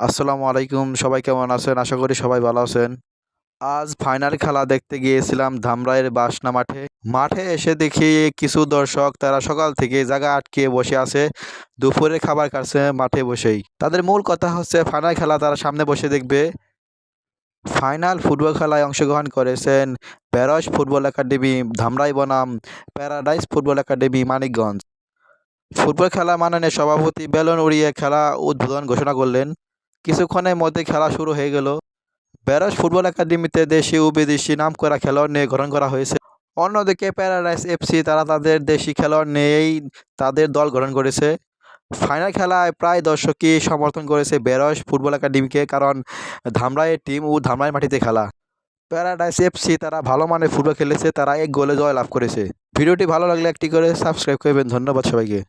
আসসালামু আলাইকুম, সবাই কেমন আছেন? আশা করি সবাই ভালো আছেন। আজ ফাইনাল খেলা দেখতে গিয়েছিলাম ধামরাইয়ের বাসনা মাঠে। মাঠে এসে দেখি কিছু দর্শক তারা সকাল থেকে জায়গা আটকে বসে আছে দুপুরে খাবার খাচ্ছে মাঠে বসেই। তাদের মূল কথা হচ্ছে ফাইনাল খেলা তারা সামনে বসে দেখবে। ফাইনাল ফুটবল খেলায় অংশগ্রহণ করেছেন প্যারস ফুটবল একাডেমি ধামরাই বনাম, paradise football academy Manikganj. Football খেলা মাননীয় সভাপতি বেলুন উড়িয়ে খেলা উদ্বোধন ঘোষণা করলেন। কিছুক্ষণের মধ্যে খেলা শুরু হয়ে গেল। ব্যারস ফুটবল একাডেমিতে দেশি ও বিদেশি নাম করা খেলোয়াড় নিয়ে গঠন করা হয়েছে। অন্যদিকে প্যারাডাইস এফসি তারা তাদের দেশি খেলোয়াড় নিয়েই তাদের দল গঠন করেছে। ফাইনাল খেলায় প্রায় দর্শকই সমর্থন করেছে বেরস ফুটবল একাডেমিকে, কারণ ধামরাইয়ের টিম ও ধামরাই মাটিতে খেলা। প্যারাডাইস এফসি তারা ভালো মানের ফুটবল খেলেছে, তারা এক গোলে জয় লাভ করেছে। ভিডিওটি ভালো লাগলে একটি করে সাবস্ক্রাইব করবেন। ধন্যবাদ সবাইকে।